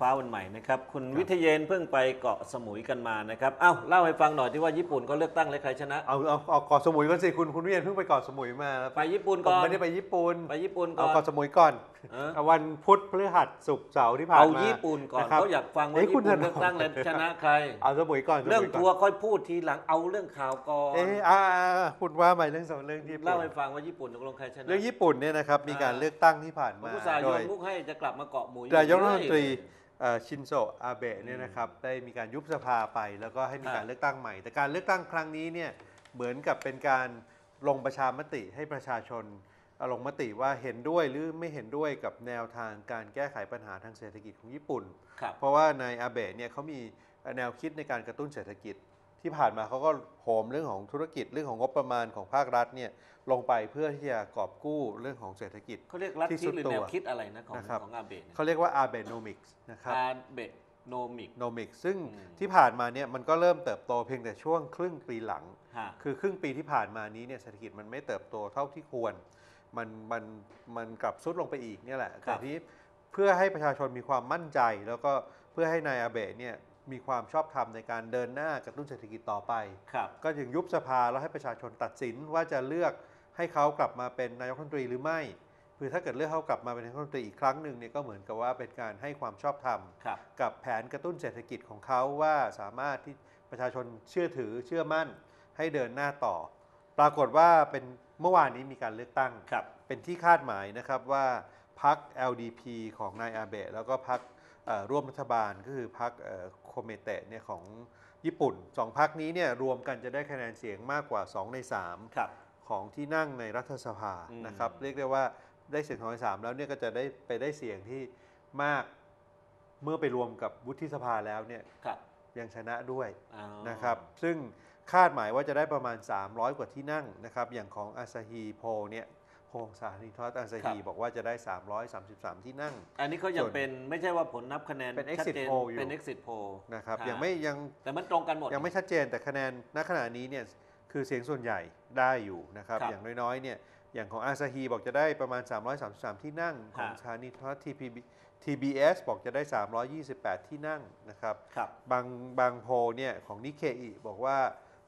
ฟ้าวันใหม่นะครับ คุณวิทยเยนเพิ่งไปเกาะสมุยกันมานะครับเอ้าเล่าให้ฟังหน่อยที่ว่าญี่ปุ่นก็เลือกตั้งแล้วใครชนะ เอาเอาเอาเกาะสมุยก่อนสิคุณคุณวิเวียนเพิ่งไปเกาะสมุยมาแล้วไปญี่ปุ่นผมก่อนไม่ได้ไปญี่ปุ่นไปญี่ปุ่นก่เอาอน เกาะสมุยก่อนเออเอา วันพุธพฤหัสศุกร์เสาร์ที่ผ่านเอามาญี่ปุ่นก่อนนะครับเขาอยากฟังว่าเอ้ยญี่คุปุ่ณนธนาเลือกตั้งแล้วชนะใคร เอาสมุยก่อนสมุยเรื่องก่นทัวร์ค่อยพูดทีหลังเอาเรื่องข่าวก่อนเอ๊ะอ่าอ่าอ่าพูดว่าไปเรื่องสองเรื่องที่เล่าให้ฟังว่าญี่ปุ่นตกลงใครชนะเรื่องญี่ปุ่นเนี่ยนะครับมีการอ่าเลือกตั้งที่ผ่านผมมาอุตส่าห์โดโยย นมุกให้จะกลับมาเกาะหมูนายกรัฐมนตรีเรื่อยเอ่อชินโซอาเบะเนี่ยนะครับได้มีการยุบสภาไป แล้วก็ให้มีการอ่าเลือกตั้งใหม่ แต่การเลือกตั้งครั้งนี้เนี่ยเหมือนกับเป็นการลงประชามติให้ประชาชนเอ่อ ลงมติว่าเห็นด้วยหรือไม่เห็นด้วยกับแนวทางการแก้ไขปัญหาทางเศรษฐกิจของญี่ปุ่นครับเพราะว่านายอาเบะเนี่ยเขามีแนวคิดในการกระตุ้นเศรษฐกิจ ที่ผ่านมาเขาก็โหมเรื่องของธุรกิจเรื่องของงบประมาณของภาครัฐเนี่ยลงไปเพื่อที่จะกอบกู้เรื่องของเศรษฐกิจเขาเรียกลัทที่สุธิดหรือตัวแนวคิดอะไรนะของนะครับของอาเบะเนี่ยเขาเรียกว่าอาเบโนมิกส์นะครับอาเบะโนมิกโนมิกซึ่งอืมที่ผ่านมาเนี่ยมันก็เริ่มเติบโตเพียงแต่ช่วงครึ่งปีหลังฮะคือครึ่งปีที่ผ่านมานี้เนี่ยเศรษฐกิจมันไม่เติบโตเท่าที่ควร มันมันมันกลับซุดลงไปอีกเนี่ยแหละครัแต่บที่เพื่อให้ประชาชนมีความมั่นใจ แล้วก็เพื่อให้นายอาเบะเนี่ยมีความชอบธรรมในการเดินหน้ากระตุ้นเศรษฐกิจต่อไปครับก็จึงยุบสภาแล้วให้ประชาชนตัดสินว่าจะเลือกให้เขากลับมาเป็นนายกรัฐมนตรีหรือไม่ คือถ้าเกิดเลือกเขากลับมาเป็นนายกรัฐมนตรีอีกครั้งหนึ่งเนี่ยก็เหมือนกับว่าเป็นการให้ความชอบธรรมครับกับแผนกระตุ้นเศรษฐกิจของเขาว่าสามารถที่ประชาชนเชื่อถือเชื่อมั่น ให้เดินหน้าต่อ ปรากฏว่าเป็น เมื่อวานนี้มีการเลือกตั้ง ครับ เป็นที่คาดหมายนะครับว่าพรรค LDP ของนายอาเบะแล้วก็พรรคเอ่อร่วมรัฐบาลก็คือพรรคเอ่อโคเมเตะเนี่ยของญี่ปุ่นสองพรรคนี้เนี่ยรวมกันจะได้คะแนนเสียงมากกว่า 2 ใน 3 ครับ ของที่นั่งในรัฐสภาอืม นะครับ เรียกได้ว่าได้เสียงสองในสามแล้วเนี่ยก็จะได้ไปได้เสียงที่มากเมื่อไปรวมกับวุฒิสภาแล้วเนี่ยครับยังชนะด้วย อ๋อนะครับ ซึ่ง คาดหมายว่าจะได้ประมาณ 300 กว่าที่นั่งนะครับอย่างของอาซาฮีโพลเนี่ยโพลสถานีโทรทัศน์อาซาฮีบอกว่าจะได้ 333 ที่นั่ง อันนี้เขายังส่วนเป็นไม่ใช่ว่าผลนับคะแนนเป็นชัด exit เจน poll อยู่เป็น exit poll นะครับฮะยังไม่ยังแต่มันตรงกันหมด ยังไม่ชัดเจนแต่คะแนนณขณะนี้เนี่ยคือเสียงส่วนใหญ่ได้อยู่นะครับครับอย่างน้อยๆเนี่ยอย่างของอาซาฮีบอกจะได้ประมาณ 333 ที่นั่ง ของฮะสถานีโทรทัศน์ TPB TBS บอกจะได้ 328 ที่นั่งนะครับครับบางบางโพลเนี่ยของนิเคอีบอกว่า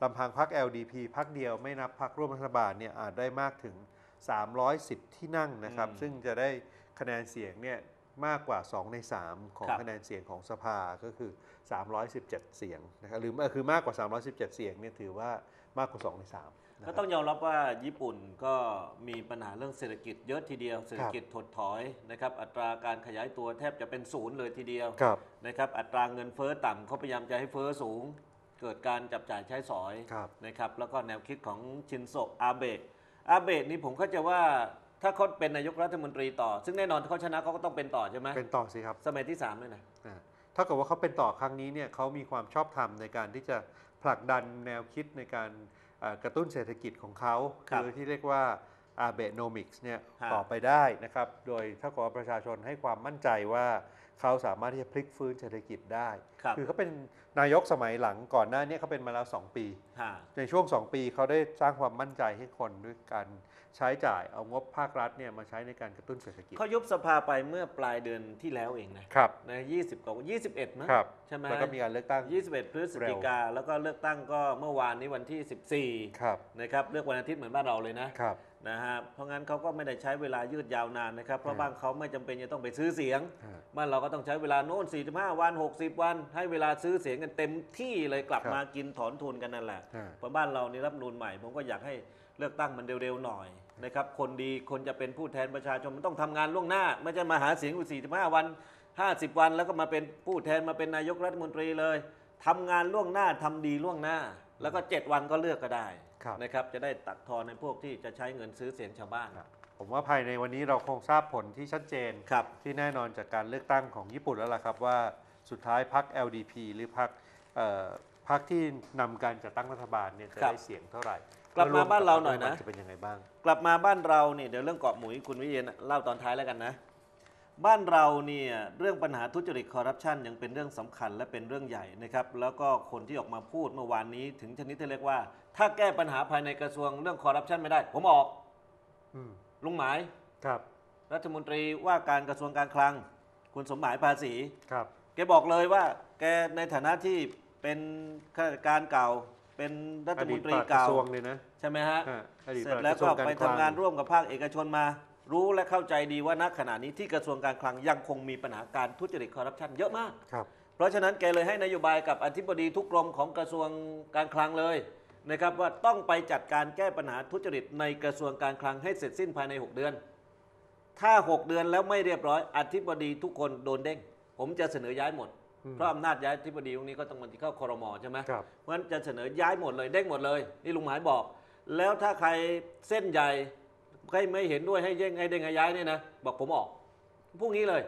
ลำพังพัก LDP พักเดียวไม่นับพักร่วมรัฐบาลเนี่ยอาจได้มากถึง 310 ที่นั่งนะครับอืมซึ่งจะได้คะแนนเสียงเนี่ยมากกว่า 2 ใน 3 ของครับ คะแนนเสียงของสภาก็คือ 317 เสียงนะครับหรือเอ่อคือมากกว่า 317 เสียงเนี่ยถือว่ามากกว่า 2 ใน3นะคก็รับต้องยอมรับว่าญี่ปุ่นก็มีปัญหาเรื่องเศรษฐกิจเยอะทีเดียว เศรษฐกิจถดถอยนะครับ อัตราการขยายตัวแทบจะเป็นศูนย์เลยทีเดียวครับ นะครับ อัตราเงินเฟ้อต่ำเขาพยายามจะให้เฟ้อสูง เกิดการจับจ่ายใช้สอยครับนะครับแล้วก็แนวคิดของชินโซะอาเบะอาเบะนี่ผมเข้าใจว่าถ้าเขาเป็นนายกรัฐมนตรีต่อ ซึ่งแน่นอนเขาชนะเขาก็ต้องเป็นต่อใช่ไหมเป็นต่อสิครับสมัยที่สามด้วยนะอ่าถ้าเกิดว่าเขาเป็นต่อครั้งนี้เนี่ยเขามีความชอบธรรมในการที่จะผลักดันแนวคิดในการเอ่อกระตุ้นเศรษฐกิจของเขาครับอที่เรียกว่าอาเบโนมิกส์เนี่ยฮะ ต่อไปได้นะครับ โดยถ้าเกิดว่าประชาชนให้ความมั่นใจว่า เขาสามารถที่จะพลิกฟื้นเศรษฐกิจได้ ครับอเขาเป็นนายกสมัยหลังก่อนหน้านี้เขาเป็นมาแล้ว 2 ปี ฮะในช่วง 2 ปีเขาได้สร้างความมั่นใจให้คนด้วยการใช้จ่ายเอางบภาครัฐเนี่ยมาใช้ในการกระตุ้นเศรษฐกิจ เขายุบสภาไปเมื่อปลายเดือนที่แล้วเองนะครับ นะ20กว่า21มั้งครับ ใช่ไหมแล้วก็มีการเลือกตั้ง21พฤศจิกาแล้วก็เลือกตั้งก็เมื่อวานนี้วันที่ครับ14นะครับเลือกวันอาทิตย์เหมือนบ้านเราเลยนะ ครับ นะฮะเพราะงั้นเขาก็ไม่ได้ใช้เวลายืดยาวนานนะครับ เพราะฮะบ้านเขาไม่จำเป็นจะต้องไปซื้อเสียงฮะบ้านเราก็ต้องใช้เวลาโน่น45 วัน 60 วัน ให้เวลาซื้อเสียงกันเต็มที่เลยกลับครับมากินถอนทุนกันนั่นแหละฮะเพราะบ้านเรานี่รับนูนใหม่ ผมก็อยากให้เลือกตั้งมันเร็วๆหน่อยนะครับคนดีคนจะเป็นผู้แทนประชาชนมันต้องทำงานล่วงหน้า ไม่ใช่มาหาเสียงอยู่45 วัน 50 วันแล้วก็มาเป็นผู้แทนมาเป็นนายกรัฐมนตรีเลยทำงานล่วงหน้าทำดีล่วงหน้า แล้วก็ 7 วันก็เลือกก็ได้ ครับ นะครับจะได้ตัดทอนในพวกที่จะใช้เงินซื้อเสียงชาวบ้านผมว่าภายในวันนี้เราคงทราบผลที่ชัดเจน ครับ ที่แน่นอนจากการเลือกตั้งของญี่ปุ่นแล้วล่ะครับว่าสุดท้ายพรรค LDP หรือพรรคเอ่อพรรคที่นำการจัดตั้งรัฐบาลเนี่ยจะครับได้เสียงเท่าไหร่กลับมาบ้านเราหน่อยนะจะเป็นยังไงบ้าง กลับมาบ้านเราเนี่ยเดี๋ยวเรื่องเกาะหมุยคุณวิเชียนเล่าตอนท้ายแล้วกันนะ บ้านเราเนี่ยเรื่องปัญหาทุจริตคอร์รัปชันยังเป็นเรื่องสำคัญและเป็นเรื่องใหญ่นะครับ แล้วก็คนที่ออกมาพูดเมื่อวานนี้ ถึงชนิดที่เรียกว่า ถ้าแก้ปัญหาภายในกระทรวงเรื่องคอร์รัปชันไม่ได้ ผมออกอืมลุงหมายครับ รัฐมนตรีว่าการกระทรวงการคลัง คุณสมหมายภาษีครับ แกบอกเลยว่า แกในฐานะที่เป็นข้าราชการเก่า เป็นรัฐอมดีนตตรีปลัดกระเก่าทรวงเลยนะใช่ไหมฮะฮะอดีตเสร็ปจลัดแล้วกระทรก็วงการไปคทำลังานร่วมกับภาคเอกชนมา รู้และเข้าใจดีว่านักขณะนี้ที่กระทรวงการคลังยังคงมีปัญหาการทุจริตคอร์รัปชันเยอะมาก ครับ เพราะฉะนั้นแกเลยให้นโยบายกับอธิบดีทุกกรมของกระทรวงการคลังเลยนะครับว่าต้องไปจัดการแก้ปัญหาทุจริตในกระทรวงการคลังให้เสร็จสิ้นภายใน 6 เดือน ถ้า 6 เดือนแล้วไม่เรียบร้อยอธิบดีทุกคนโดนเด้ง ผมจะเสนอย้ายหมดอืมเพราะอำนาจย้ายอธิบดีตรงนี้ก็ต้องมันเข้าคอรมอใช่ไหมครับ เพราะฉะนั้นจะเสนอย้ายหมดเลยเด้งหมดเลย นี่ลุงหมายบอก แล้วถ้าใครเส้นใหญ่ ใครไม่เห็นด้วยให้เย่งให้เด้งให้ย้ายเนี่ยนะบอกผมออกพรุ่งนี้เลย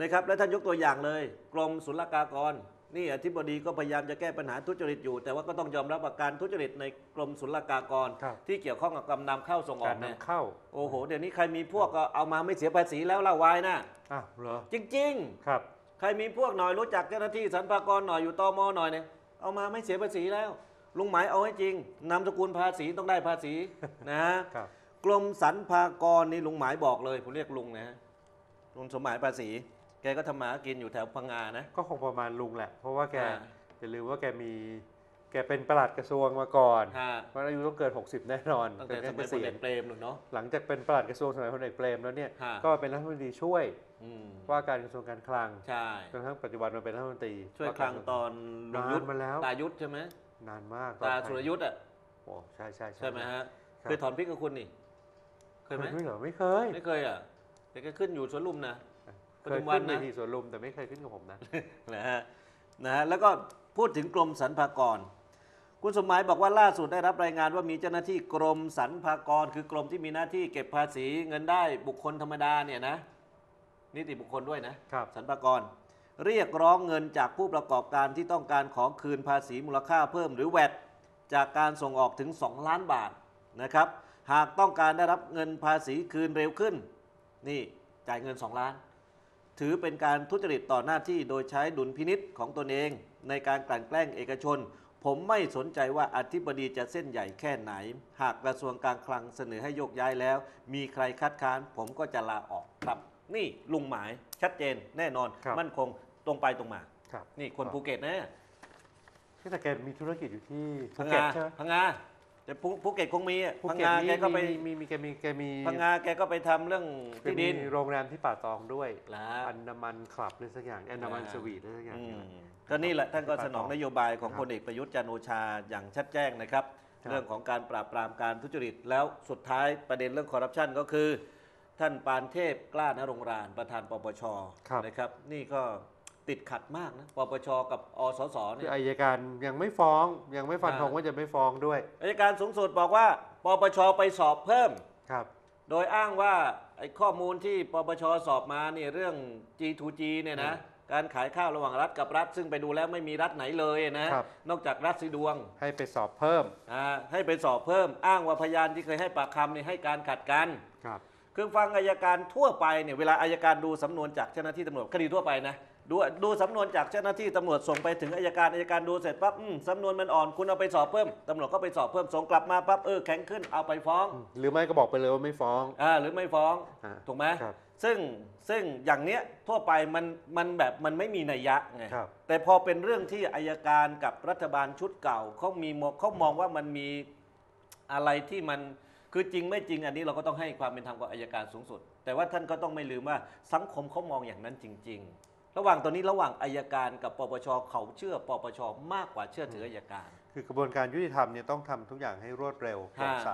นะครับแล้วท่านยกตัวอย่างเลย กรมศุลกากร นี่อธิบดีก็พยายามจะแก้ปัญหาทุจริตอยู่ แต่ว่าก็ต้องยอมรับว่าการทุจริตในกรมศุลกากรครับที่เกี่ยวข้องกับการนำเข้าส่งอการอกเนี่ยนำเข้าโอ้โหเดี๋ยวนี้ใครมีพวกก็เอามาไม่เสียภาษีแล้วเล่าวายนะอ้าวเหรอจริง ๆ ครับ ใครมีพวกหน่อยรู้จักเจ้าหน้าที่สรรพากรหน่อยอยู่ตมหน่อยเนี่ยเอามาไม่เสียภาษีแล้วลุงหมายเอาให้จริงนามสกุลภาษีต้องได้ภาษีนะครับ กรมสรรพากรนี่ลุงหมายบอกเลยผมเรียกลุงนะฮะลุงสมหมายภาษี แกก็ทำมาหากินอยู่แถวพังงานะ ก็คงประมาณลุงแหละ เพราะว่าแกอ่า อย่าลืมว่าแกมี แกเป็นประหลัดกระทรวงมาก่อนฮะเพราะอายุต้องเกิน 60 แน่นอนตั้งแต่สเป็นมัยเกพลษียเอณกเปรมหนุนเนาะ หลังจากเป็นประหลัดกระทรวงสมัยพลเอกเปรมแล้วเนี่ยฮะ ก็เป็นรัฐมนตรีช่วยอืมว่าการกระทรวงการคลังใช่ จนกระทั่งปัจจุบันมาเป็นรัฐมนตรีช่วยคลังตอนลุงนานยุทธมาแล้วตายุทธใช่ไหมนานมากตาสุรยุทธอะโอ้ใช่ใช่ใช่ไหมฮะครับเคยถอนพริกกับคุณนี่ เคยไหมไม่เหรอไม่เคย ไม่เคยอะแต่แกขึ้นอยู่สวนลุมนะปเคทุยมวันขึ้นเวนะทีสวนลุมแต่ไม่เคยขึ้นกับผมนะนะฮะนะฮะแล้วก็พูดถึงกรมสรรพากร คุณสมหมายบอกว่าล่าสุดได้รับรายงานว่ามีเจ้าหน้าที่กรมสรรพากร คือกรมที่มีหน้าที่เก็บภาษีเงินได้บุคคลธรรมดาเนี่ยนะ นิติบุคคลด้วยนะครับสรรพากร เรียกร้องเงินจากผู้ประกอบการที่ต้องการขอคืนภาษีมูลค่าเพิ่มหรือแวดจากการส่งออกถึง 2 ล้านบาทนะครับ หากต้องการได้รับเงินภาษีคืนเร็วขึ้น นี่จ่ายเงิน 2 ล้าน ถือเป็นการทุจริตต่อหน้าที่โดยใช้ดุลพินิษของตนเอง ในการกลั่นแกล้งเอกชน ผมไม่สนใจว่าอธิบดีจะเส้นใหญ่แค่ไหน หากกระทรวงการคลังเสนอให้โยกย้ายแล้ว มีใครคัดค้าน ผมก็จะลาออกครับ นี่ลุงหมายชัดเจนแน่นอนครับมั่นคงตรงไปตรงมาครับนี่คนภูเก็ตนะแต่แกมีธุรกิจอยู่ที่ภูพังเก็ตงาใช่ไหมพังงา แต่ภูภูเก็ตคงมีอะภูพังเก็ตงานี่แกก็ไปมีมีมีแกมีแกมีพังงาแกก็ไปทำเรื่องแกที่มีดิน โรงแรมที่ป่าตองด้วยละอันดามันคลับหรือสักอย่างอันดามันอ่า สวีทหรือสักอย่างอืเนี่ยมนะก็นี่แหละท่านก็ครับสนองนโยบายของครับพลเอกประยุทธ์จันทร์โอชาอย่างชัดแจ้งนะครับ ครับ เรื่องของการปราบปรามการทุจริต แล้วสุดท้ายประเด็นเรื่องคอร์รัปชันก็คือ ท่านปานเทพกล้านรงรานประธานปปชครับนะครับ นี่ก็ ติดขัดมากนะปปชกับอสสคืเนี่อยอายการยังไม่ฟ้องยังไม่ฟันอ่าธงว่าจะไม่ฟ้องด้วยอายการสูงสุดบอกว่าปปชไปสอบเพิ่ม ครับ โดยอ้างว่าไอ้ข้อมูลที่ปปชสอบมาเนี่ยเรื่อง G2G เนี่ยนะการขายข้าวระหว่างรัฐกับรัฐ ซึ่งไปดูแล้วไม่มีรัฐไหนเลยนะครับ นอกจากรัฐสีดวงให้ไปสอบเพิ่มอ่าให้ไปสอบเพิ่ม อ้างว่าพยานที่เคยให้ปากคำเนี่ยให้การขัดกัน ครับ คือฟังอายการทั่วไปเนี่ยเวลาอายการดูสำนวนจากเจ้าหน้าที่ตำรวจคดีทั่วไปนะ ดูดูสำนวนจากเจ้าหน้าที่ตำรวจส่งไปถึงอายการอายการดูเสร็จปั๊บอืมสำนวนมันอ่อนคุณเอาไปสอบเพิ่มตำรวจก็ไปสอบเพิ่มส่งกลับมาปั๊บเออแข็งขึ้นเอาไปฟ้องหรือไม่ก็บอกไปเลยว่าไม่ฟ้อง อ่าหรือไม่ฟ้องอ่าถูกไหมครับซึ่งซึ่งอย่างเนี้ยทั่วไปมันมันแบบมันไม่มีนัยยะไงครับ แต่พอเป็นเรื่องที่อายการกับรัฐบาลชุดเก่าเขามีมองเขามองว่ามันมีอะไรที่มันคือจริงไม่จริงอันนี้เราก็ต้องให้ความเป็นธรรมกับอายการสูงสุด แต่ว่าท่านก็ต้องไม่ลืมว่าสังคมเขามองอย่างนั้นจริง ๆ ระหว่างตอนนี้ระหว่างอายการกับปปชเขาเชื่อปปชมากกว่าเชื่อถืออายการ คือกระบวนการยุติธรรมเนี่ยต้องทำทุกอย่างให้รวดเร็วโปร่งฮะใส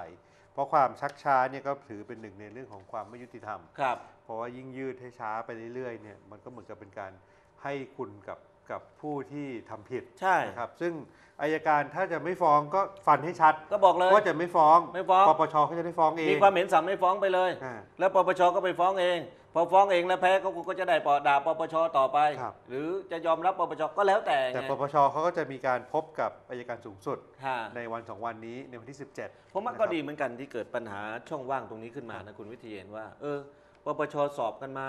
เพราะความชักช้าเนี่ยก็ถือเป็นหนึ่งในเรื่องของความไม่ยุติธรรมครับเพราะว่ายิ่งยืดให้ช้าไปเรื่อยๆเนี่ยมันก็เหมือนกับเป็นการให้คุณกับกับผู้ที่ทำผิดใช่นะครับ ซึ่งอายการถ้าจะไม่ฟ้องก็ฟันให้ชัด ก็บอกเลยว่าจะไม่ฟ้องไม่ฟ้องปปชเขาจะได้ฟ้องเองมีความเห็นสั่งไม่ฟ้องไปเลยอ่าแล้วปปชก็ไปฟ้องเอง พอฟ้องเองแล้วแพ้เขาก็จะได้ปอด่าปปชต่อไป ครับ หรือจะยอมรับปปชก็แล้วแต่แต่ไงปปชเขาก็จะมีการพบกับอายการสูงสุด ฮะในวันสองวันนี้ในวันที่ 17ผมว่านะครับก็ดีเหมือนกันที่เกิดปัญหาช่องว่างตรงนี้ขึ้นมานะคุณวิเทียนว่า เออปปชสอบกันมา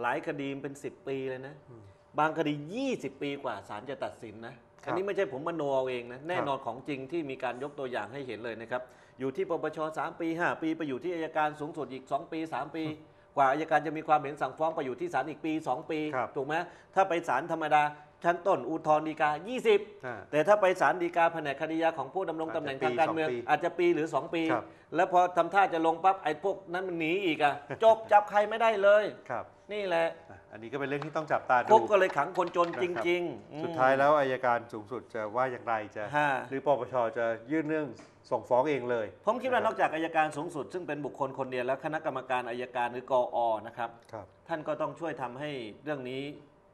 หลายคดีเป็น 10 ปีเลยนะ อืมบางคดี 20 ปีกว่าศาลจะตัดสินนะครับอันนี้ไม่ใช่ผมมโนเอาเองนะ แน่นอนของจริงที่มีการยกตัวอย่างให้เห็นเลยนะครับ อยู่ที่ปปช3ปี 5 ปี ไปอยู่ที่อายการสูงสุดอีก 2 ปี 3 ปี กว่าอายการจะมีความเห็นสั่งฟ้องไปอยู่ที่ศาลอีกปี 2 ปี ครับถูกไหมถ้าไปศาลธรรมดา ชั้นต้นอุทธรณ์ฎีกา20อ่าแต่ถ้าไปศาลฎีกาแผนกคดียาของผู้ดำรงตำแหน่งอาจจะทางการเมืองปีสองปีอาจจะปีหรือ 2 ปี ครับ แล้วพอทำท่าจะลงปั๊บไอ้พวกนั้นมันหนีอีกอะจบจับใครไม่ได้เลย ครับ นี่แหละ อะ อันนี้ก็เป็นเรื่องที่ต้องจับตาคุดูกก็เลยขังคนจนจริงๆอืมสุดท้ายแล้วอายการสูงสุดจะว่าอย่างไรจะ ฮะ หรือปปชจะยื่นเรื่องส่งฟ้องเองเลย ผมคิดว่านอกจากอายการสูงสุด ซึ่งเป็นบุคคลคนเดียวแล้วคณะกรรมการอายการหรือกอนะครับ ครับ ท่านก็ต้องช่วยทำให้เรื่องนี้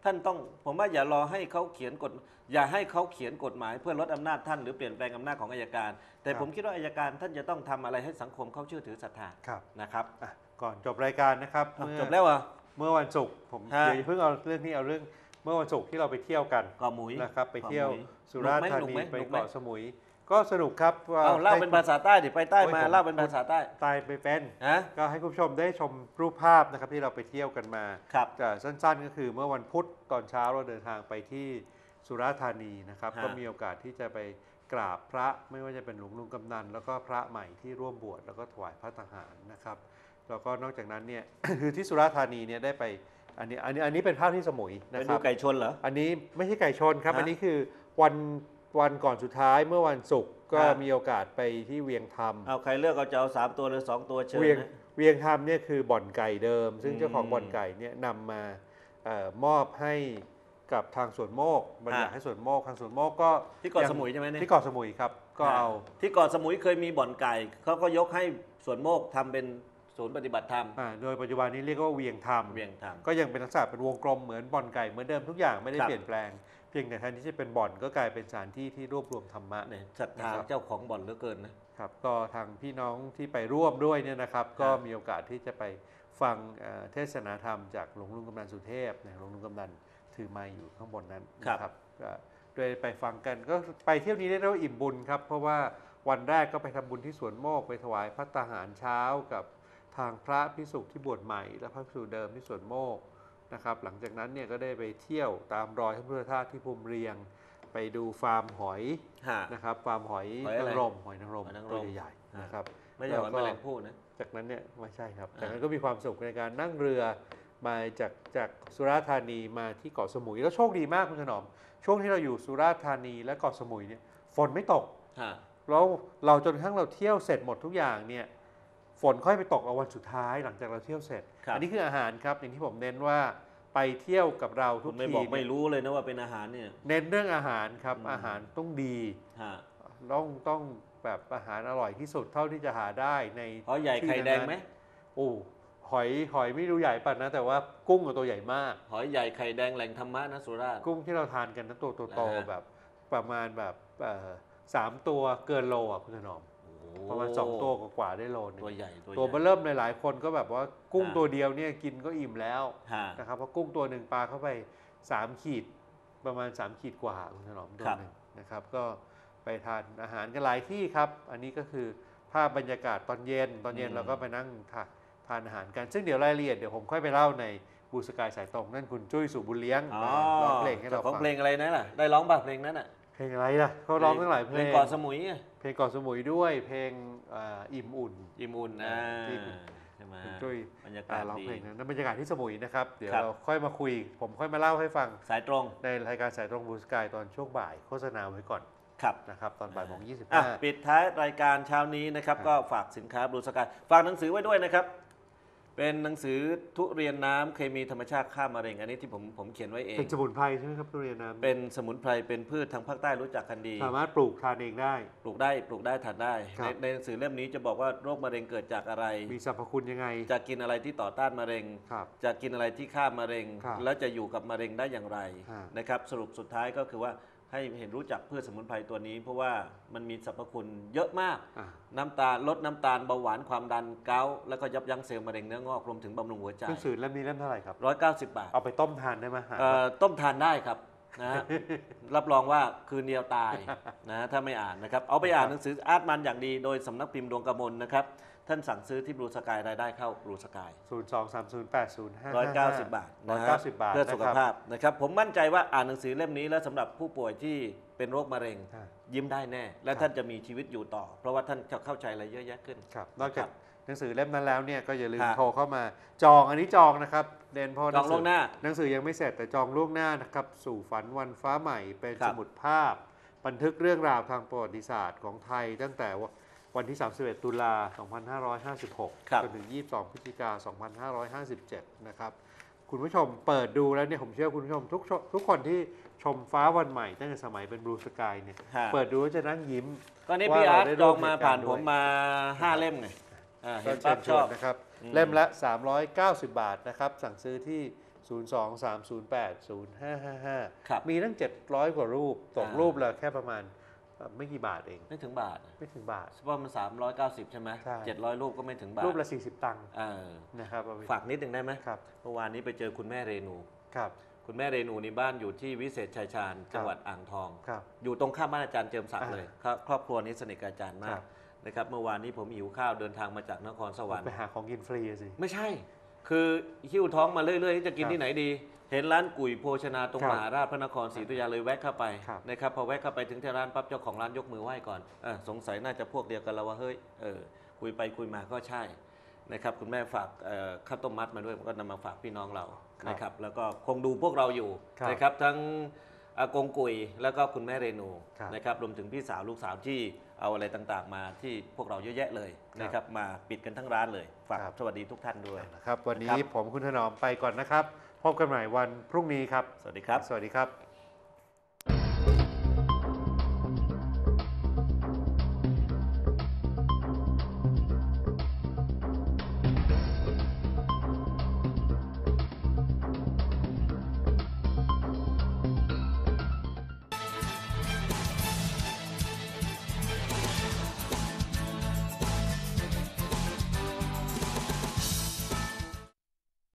ท่านต้องผมว่าอย่ารอให้เขาเขียนกฎ อย่าให้เขาเขียนกฎหมาย เพื่อลดอำนาจท่านหรือเปลี่ยนแปลงอำนาจของอายการ แต่ครับ ผมคิดว่าอายการท่านจะต้องทำอะไรให้สังคมเขาเชื่อถือศรัทธาครับนะครับอะก่อนจบรายการนะครับอ้าวเมื่อจบแล้วเหรอ เมื่อวันศุกร์ผมฮะ เดี๋ยวเพิ่งเอาเรื่องนี้เอาเรื่องเมื่อวันศุกร์ที่เราไปเที่ยวกันเกาะหมุย นะครับไปเที่ยวเกาะหมุยสุราษฎร์ธาหนุกนีไหมไปหนุกไหมเกาะสมุย ก็สนุกครับว่าเอาเล่าเป็นภาษาใต้ดิไปใต้มาโอ้ยผมเล่าเป็นภาษาใต้ตายไปเป็น ฮะก็ให้คุณผู้ชมได้ชมรูปภาพนะครับที่เราไปเที่ยวกันมาครับแต่สั้นๆก็คือเมื่อวันพุธตอนเช้าเราเดินทางไปที่สุราษฎร์ธานีนะครับ ฮะ ก็มีโอกาสที่จะไปกราบพระไม่ว่าจะเป็นหลวงลุงกำนัน แล้วก็พระใหม่ที่ร่วมบวชแล้วก็ถวายพระทหารนะครับ แล้วก็นอกจากนั้นเนี่ย คือที่สุราษฎร์ธานีเนี่ยได้ไปอันนี้อันนี้อันนี้เป็นภาพที่สมุยนะไปคดูรับไก่ชนเหรอ อันนี้ไม่ใช่ไก่ชนครับ ฮะอันนี้คือวันวันก่อนสุดท้ายเมื่อวันศุกร์ก็ฮะ มีโอกาสไปที่เวียงธรรม เอาใครเลือกเอาจะเอาสามตัวหรือสองตัวเชิญเวียงนะ เวียงธรรมเนี่ยคือบ่อนไก่เดิม ซึ่งอืมเจ้าของบ่อนไก่เนี่ยนำมาเออมอบให้กับทางสวนโมกบริจาคฮะ ให้สวนโมกทางสวนโมกก็ที่เกาะงสมุยใช่ไหมเนี่ยที่เกาะสมุยครับก็เอา ที่เกาะสมุยเคยมีบ่อนไก่เขาก็ยกให้สวนโมกทำเป็น ศูนย์ปฏิบัติธรรมอ่าโดยปัจจุบันนี้เรียกว่าเวียงธรรม เวียงธรรม ก็ยังเป็นลักษณะเป็นวงกลมเหมือนบ่อนไก่เหมือนเดิมทุกอย่างไม่ได้ครับ เปลี่ยนแปลง เพียงแต่แทนที่จะเป็นบ่อนก็กลายเป็นสถานที่ที่รวบรวมธรรมะเนี่ยศรัทธานะครับเจ้าของบ่อนเหลือเกินนะ ครับก็ทางพี่น้องที่ไปร่วมด้วยเนี่ยนะครับ ก็ครับมีโอกาสที่จะไปฟังเอ่อเทศนาธรรมจากหลวงลุงกำนันสุเทพเนี่ยหลวงลุงกำนันถือไม้อยู่ข้างบนนั้นนะครับก็โดยไปฟังกันก็ไปเที่ยวนี้ได้เรียกว่าอิ่มบุญครับ เพราะว่าวันแรกก็ไปทำบุญที่สวนโมกไปถวายพระตาหารเช้ากับ ทางพระพิสุที่บวชใหม่ และพระพิสุเดิมที่สวนโมกนะครับ หลังจากนั้นเนี่ยก็ได้ไปเที่ยวตามรอยพระพุทธทาสที่ภูมิเรียง ไปดูฟาร์มหอยฮะ นะครับ ฟาร์มหอยหอยอะไรนางรมหอยนางรมหอยนางรมตัวใหญ่ๆนะครับ ไม่ใช่หอยแมลงภู่นะ จากนั้นเนี่ยไม่ใช่ครับ อ่า จากนั้นก็มีความสุขในการนั่งเรือมาจากจากสุราษฎร์ธานีมาที่เกาะสมุยแล้วโชคดีมากคุณถนอม ช่วงที่เราอยู่สุราษฎร์ธานีและเกาะสมุยเนี่ยฝนไม่ตก ฮะ แล้วเราจนกระทั่งเราเที่ยวเสร็จหมดทุกอย่างเนี่ย ฝนค่อยไปตกเอาวันสุดท้ายหลังจากเราเที่ยวเสร็จ ครับ อันี้คืออาหารครับอย่างที่ผมเน้นว่าไปเที่ยวกับเราทุคุกณไม่ทีบอกไม่เนี่ยรู้เลยนะว่าเป็นอาหารเนี่ย เน้นเรื่องอาหารครับอืม อาหารต้องดี ฮะต้องต้องแบบอาหารอร่อยที่สุดเท่าที่จะหาได้ในหอยใหญ่ที่ไข่แดงนั้นไหมโอ้หอยหอยไม่รู้ใหญ่ปันนะ แต่ว่ากุ้งกับตัวใหญ่มาก หอยใหญ่ไข่แดงแหล่งธรรมะนะสุราษฎร์ กุ้งที่เราทานกันนั้นตัวโตนะฮะ ๆแบบประมาณแบบเอ่อสามตัวเกินโลอะคุณถนอมโอ้ ประมาณสองตัวกว่าๆได้โลนึงตัวใหญ่ตัวใหญ่ตัวเบอร์เริ่มหลายๆคนก็แบบว่ากุ้งฮะตัวเดียวเนี่ยกินก็อิ่มแล้วฮะนะครับเพราะกุ้งตัวหนึ่งปลาเข้าไป 3 ขีดประมาณ 3 ขีดกว่าคุณถนอมตัวครับหนึ่งนะครับ ก็ไปทานอาหารกันหลายที่ครับ อันนี้ก็คือภาพบรรยากาศตอนเย็น ตอนเย็นเราก็ไปนั่งทานทานอาหารกัน ซึ่งเดี๋ยวรายละเอียดเดี๋ยวผมค่อยไปเล่าในบูสกายสายตรงนั่นคุณจุ้ยสุบุญเลี้ยงอ๋อมาร้องเพลงให้เราจ้ของฟังเพลงอะไรนะล่ะได้ร้องป่ะเพลงนั้นอะ เพลงอะไรล่ะเขาร้องตั้งหลายเพลงเกาะสมุยไงเพลงเก่อนสมุยด้วย เพลงอ่าอิ่มอุ่นอิ่มอุ่นอ่าที่ใช่ไหมคุณจุ้ยบรรยากาอ่าศร้องดีเพลงนั้นนั่นบรรยากาศที่สมุยนะครับ เดี๋ยวครับเราค่อยมาคุย ผมค่อยมาเล่าให้ฟังสายตรง ในรายการสายตรงบูสกายตอนช่วงบ่ายโฆษณาไว้ก่อนครับนะครับตอนบ่ายโมงยี่สิบอะห้าปิดท้ายรายการเช้านี้นะครับครับก็ฝากสินค้าบลูสกายฝากหนังสือไว้ด้วยนะครับ เป็นหนังสือทุเรียนน้ำเคมีธรรมชาติฆ่ามะเร็ง อันนี้ที่ผมผมเขียนไว้เอง เป็นสมุนไพรใช่ไหมครับทุเรียนน้ำเป็นสมุนไพรเป็นพืชทางภาคใต้รู้จักกันดี สามารถปลูกทานเองได้ ปลูกได้ปลูกได้ทานได้ ครัในบในหนังสือเล่มนี้จะบอกว่าโรคมะเร็งเกิดจากอะไร มีสรรพคุณยังไงจะกินอะไรที่ต่อต้านมะเร็ง ครับ จะกินอะไรที่ฆ่ามะเร็ง ครับแล้วจะอยู่กับมะเร็งได้อย่างไรฮะ นะครับสรุปสุดท้ายก็คือว่า ให้เห็นรู้จักพืชสมุนไพรตัวนี้ เพราะว่ามันมีสรรพคุณเยอะมาก อะ น้ำตาลลดน้ำตาลเบาหวานความดันเกาต์แล้วก็ยับยั้งเซลล์มะเร็งเนื้องอกรวมถึงบำรุงหัวใจหนังสือเล่มนี้เล่มเท่าไหร่ครับ 190 บาทเอาไปต้มทานได้ไหมหา เอ่อต้มทานได้ครับนะฮะ รับรองว่าคืนเดียวตายนะฮะถ้าไม่อ่านนะครับ เอาไปอ่านหนังสืออาร์ตมันอย่างดีโดยสำนักพิมพ์ดวงกมลนะครับ ท่านสั่งซื้อที่บลูสกายรายได้เข้าบลูสกายศูนย์สองสามศูนย์แปดศูนย์ห้า190บาทร้อนะยฮะเก้าสิบบาทเพื่อสุขนะครับภาพนะครับผมมั่นใจว่าอ่านหนังสือเล่มนี้แล้วสำหรับผู้ป่วยที่เป็นโรคมะเร็ง อ่า ยิ้มได้แน่ และครับท่านจะมีชีวิตอยู่ต่อ เพราะว่าท่านจะเข้าใจอะไรเยอะแยะขึ้น ครับนอกจากครับหนังสือเล่มนั้นแล้วเนี่ยก็อย่าลืมฮะโทรเข้ามาจองอันนี้จองนะครับเดนพอจองล่วงหน้า หนังสือยังไม่เสร็จแต่จองล่วงหน้านะครับ สู่ฝันวันฟ้าใหม่เป็นครัสบมุดภาพ บันทึกเรื่องราวทางประวัติศาสตร์ของไทย ตั้งแต่ วันที่ 31 ตุลา 2556ครับจนถึง 22 พฤศจิกา 2557 นะครับ คุณผู้ชมเปิดดูแล้วเนี่ยผมเชื่อคุณผู้ชมทุกชทุกคนที่ชมฟ้าวันใหม่ตั้งแต่สมัยเป็นบลูสกายเนี่ยฮะเปิดดูแล้วจะนั่งยิ้ม ก็นี่ว่าพี่อาร์ตเราได้จร่อวงมมาเหตุการณ์ผ่านด้วยผมมาห้าเล่มไงอ่าเห็ก็นเชิปั๊บญชชอวนบนะครับอืมเล่มละ 390 บาทนะครับ สั่งซื้อที่ 023080555ครับมีตั้ง 700 กว่ารูป ตกอ่ารูปละแค่ประมาณ เอ่อไม่กี่บาทเอง ไม่ถึงบาทไม่ถึงบาทเพราะมันสามร้อยเก้าสิบใช่ไหมใช่ เจ็ดร้อยรูปก็ไม่ถึงบาทรูปละ 40 ตังค์เออนะครับเอไปฝากนิดหนึ่งได้ไหมครับเมื่อวานนี้ไปเจอคุณแม่เรนู ครับคุณแม่เรนูนี่บ้านอยู่ที่วิเศษชัยชาญจังหวัดอ่างทอง ครับ อยู่ตรงข้ามบ้านอาจารย์เจิมศักดิ์อ่าเลยครับครอบครัวนี้สนิทกับอาจารย์มาครักบ นะครับ เมื่อวานนี้ผมหิวข้าวเดินทางมาจากนครสวรรค์ ไปหาของกินฟรีอะสิ ไม่ใช่ คือหิ้วท้องมาเรื่อยๆจะกินครับที่ไหนดี เห็นร้านกุยโภชนาตรงครับมหาราชพระนครศรีอยุธยาเลยแวะเข้าไปครับนะครับพอแวะเข้าไปถึงที่ร้านปั๊บเจ้าของร้านยกมือไหว้ก่อนเออสงสัยน่าจะพวกเดียวกันแล้วว่าเฮ้ยเออคุยไปคุยมาก็ใช่นะครับคุณแม่ฝากเอ่อข้าวต้มมัดมาด้วยผมก็นำมาฝากพี่น้องเราครับนะครับแล้วก็คงดูพวกเราอยู่ครับนะครับทั้ง อากงกุยแล้วก็คุณแม่เรนูครับนะครับรวมถึงพี่สาวลูกสาวที่เอาอะไรต่างๆ มาที่พวกเราเยอะแยะเลยนะครับมาปิดกันทั้งร้านเลยฝากครับ สวัสดีทุกท่านด้วย นะครับวันนี้ครับ ผมคุณถนอมไปก่อนนะครับ พบกันใหม่วันพรุ่งนี้ครับ สวัสดีครับ สวัสดีครับ